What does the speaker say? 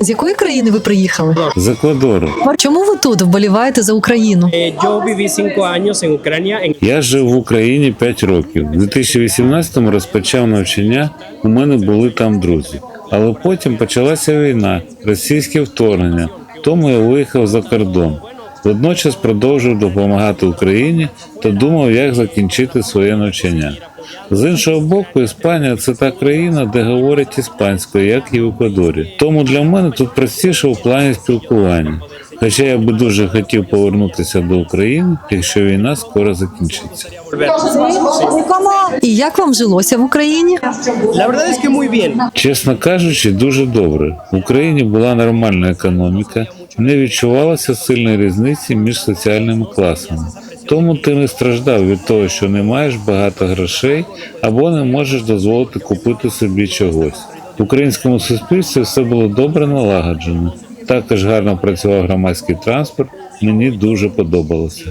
З якої країни ви приїхали? З Еквадору. Чому ви тут вболіваєте за Україну? En Я жив в Україні 5 років. У 2018-му розпочав навчання. У мене були там друзі. Але потім почалася війна, російське вторгнення. Тому я виїхав за кордон. Водночас продовжив допомагати Україні та думав, як закінчити своє навчання. З іншого боку, Іспанія це та країна, де говорять іспанською, як і в Еквадорі. Тому для мене тут простіше у плані спілкування. Хоча я би дуже хотів повернутися до України, якщо війна скоро закінчиться. І як вам жилося в Україні? Чесно кажучи, дуже добре. В Україні була нормальна економіка, не відчувалося сильної різниці між соціальними класами. Тому ти не страждав від того, що не маєш багато грошей або не можеш дозволити купити собі чогось. В українському суспільстві все було добре налагоджено. Також гарно працював громадський транспорт. Мені дуже подобалося.